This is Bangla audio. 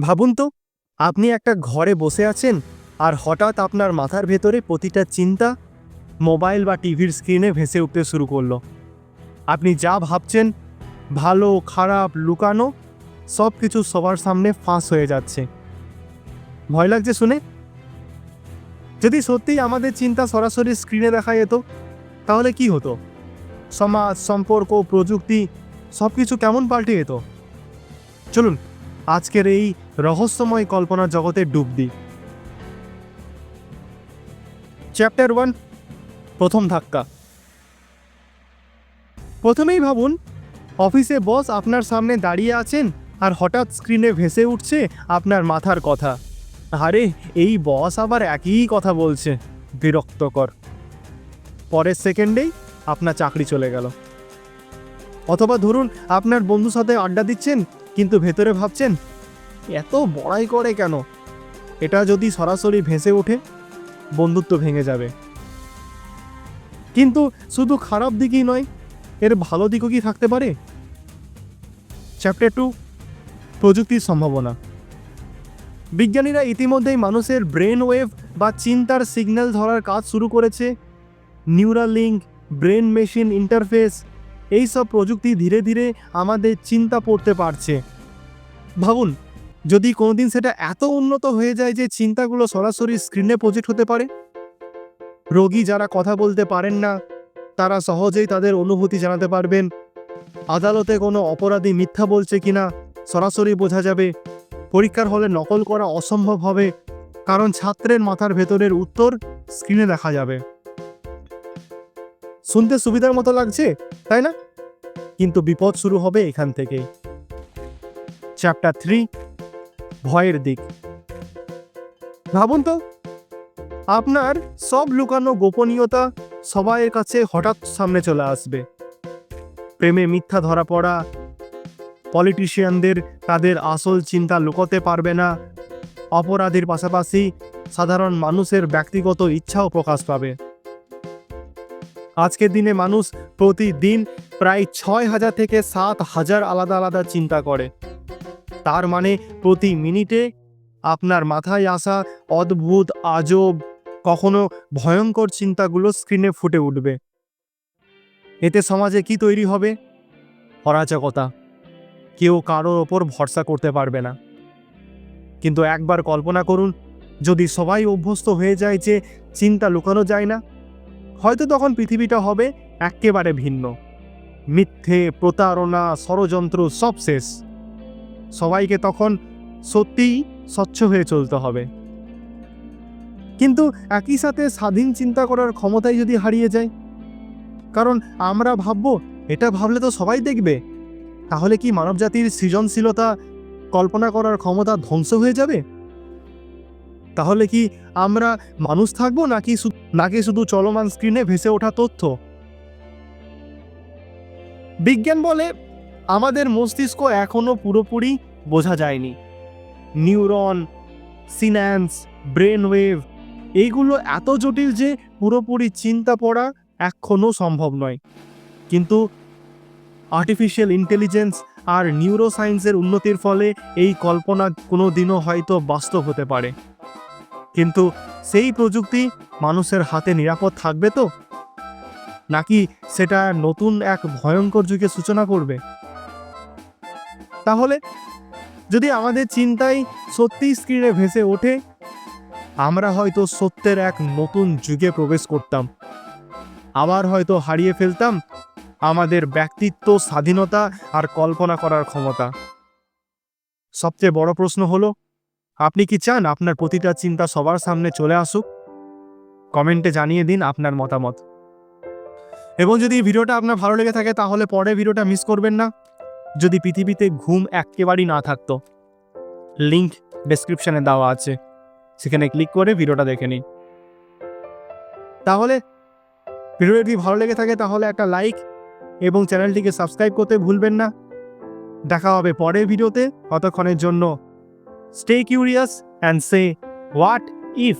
ভাবুন তো, আপনি একটা ঘরে বসে আছেন আর হঠাৎ আপনার মাথার ভেতরে প্রতিটা চিন্তা মোবাইল বা টিভির স্ক্রিনে ভেসে উঠতে শুরু করল। আপনি যা ভাবছেন, ভালো, খারাপ, লুকানো সব কিছু সবার সামনে ফাঁস হয়ে যাচ্ছে। ভয় লাগছে শুনে? যদি সত্যিই আমাদের চিন্তা সরাসরি স্ক্রিনে দেখা যেত, তাহলে কি হতো? সমাজ, সম্পর্ক, প্রযুক্তি সব কিছু কেমন পাল্টে যেত? চলুন, আজকের এই রহস্যময় কল্পনার জগতে ডুব দিই। চ্যাপ্টার ওয়ান প্রথম ধাক্কা। প্রথমেই ভাবুন, অফিসে বস আপনার সামনে দাঁড়িয়ে আছেন আর হঠাৎ স্ক্রিনে ভেসে উঠছে আপনার মাথার কথা। আরে, এই বস আবার একই কথা বলছে, বিরক্তকর। পরের সেকেন্ডেই আপনার চাকরি চলে গেল। অথবা ধরুন, আপনার বন্ধুর সাথে আড্ডা দিচ্ছেন, কিন্তু ভেতরে ভাবছেন এত বড়াই করে কেন? এটা যদি সরাসরি ভেসে ওঠে, বন্ধুত্ব ভেঙে যাবে। কিন্তু শুধু খারাপ দিকই নয়, এর ভালো দিকও কি থাকতে পারে? চ্যাপ্টার টু প্রযুক্তির সম্ভাবনা। বিজ্ঞানীরা ইতিমধ্যেই মানুষের ব্রেন ওয়েভ বা চিন্তার সিগন্যাল ধরার কাজ শুরু করেছে। Neuralink brain machine interface এই সব প্রযুক্তি ধীরে ধীরে আমাদের চিন্তা পড়তে পারছে। ভাবুন যদি কোনোদিন সেটা এত উন্নত হয়ে যায় যে চিন্তাগুলো সরাসরি স্ক্রিনে প্রজেক্ট হতে পারে? রোগী যারা কথা বলতে পারেন না, তারা সহজেই তাদের অনুভূতি জানাতে পারবেন। আদালতে কোনো অপরাধী মিথ্যা বলছে কিনা, সরাসরি বোঝা যাবে। পরীক্ষার হলে নকল করা অসম্ভব হবে, কারণ ছাত্রের মাথার ভেতরের উত্তর স্ক্রিনে দেখা যাবে। শুনতে সুবিধার মতো লাগছে, তাই না? কিন্তু বিপদ শুরু হবে এখান থেকেই। চ্যাপ্টার থ্রি ভয়ের দিক। ভাবুন তো, আপনার সব লুকানো গোপনীয়তা সবাইয়ের কাছে হঠাৎ সামনে চলে আসবে। প্রেমে মিথ্যা ধরা পড়া, পলিটিশিয়ানদের তাদের আসল চিন্তা লুকোতে পারবে না, অপরাধীর পাশাপাশি সাধারণ মানুষের ব্যক্তিগত ইচ্ছাও প্রকাশ পাবে। আজকের দিনে মানুষ প্রতিদিন প্রায় ছয় হাজার থেকে সাত হাজার আলাদা আলাদা চিন্তা করে। তার মানে প্রতি মিনিটে আপনার মাথায় আসা অদ্ভুত, আজব, কখনো ভয়ঙ্কর চিন্তাগুলো স্ক্রিনে ফুটে উঠবে। এতে সমাজে কি তৈরি হবে? অরাজকতা। কেউ কারোর ওপর ভরসা করতে পারবে না। কিন্তু একবার কল্পনা করুন, যদি সবাই অভ্যস্ত হয়ে যায় যে চিন্তা লুকানো যায় না, হয়তো তখন পৃথিবীটা হবে একেবারে ভিন্ন। মিথ্যে, প্রতারণা, ষড়যন্ত্র সব শেষ। সবাইকে তখন সত্যিই স্বচ্ছ হয়ে চলতে হবে। কিন্তু একই সাথে স্বাধীন চিন্তা করার ক্ষমতাই যদি হারিয়ে যায়, কারণ আমরা ভাববো, এটা ভাবলে তো সবাই দেখবে। তাহলে কি মানবজাতির সৃজনশীলতা কল্পনা করার ক্ষমতা ধ্বংস হয়ে যাবে? তাহলে কি আমরা মানুষ থাকব নাকি নাকি শুধু চলমান স্ক্রিনে ভেসে ওঠা তথ্য? বিজ্ঞান বলে আমাদের মস্তিষ্ক এখনও পুরোপুরি বোঝা যায়নি। নিউরন, সিন্যান্স, ব্রেন ওয়েভ, এইগুলো এত জটিল যে পুরোপুরি চিন্তা পড়া এখনও সম্ভব নয়। কিন্তু আর্টিফিশিয়াল ইন্টেলিজেন্স আর নিউরোসায়েন্সের উন্নতির ফলে এই কল্পনা কোনো দিনও হয়তো বাস্তব হতে পারে। কিন্তু সেই প্রযুক্তি মানুষের হাতে নিরাপদ থাকবে তো? নাকি সেটা নতুন এক ভয়ঙ্কর যুগে সূচনা করবে? তাহলে যদি আমাদের চিন্তাই সত্যিই স্ক্রিনে ভেসে ওঠে, আমরা হয়তো সত্যের এক নতুন যুগে প্রবেশ করতাম। আবার হয়তো হারিয়ে ফেলতাম আমাদের ব্যক্তিত্ব, স্বাধীনতা আর কল্পনা করার ক্ষমতা। সবচেয়ে বড় প্রশ্ন হলো, আপনি কি চান আপনার প্রতিটা চিন্তা সবার সামনে চলে আসুক? কমেন্টে জানিয়ে দিন আপনার মতামত। এবং যদি ভিডিওটা আপনার ভালো লেগে থাকে তাহলে পরে ভিডিওটা মিস করবেন না। যদি পৃথিবীতে ঘুম একেবারেই না থাকতো, লিংক ডেসক্রিপশনে দেওয়া আছে। সেখানে ক্লিক করে ভিডিওটা দেখে নিন। তাহলে ভিডিওটি যদি ভালো লেগে থাকে, তাহলে একটা লাইক এবং চ্যানেলটিকে সাবস্ক্রাইব করতে ভুলবেন না। দেখা হবে পরের ভিডিওতে। ততক্ষণের জন্য stay curious and say what if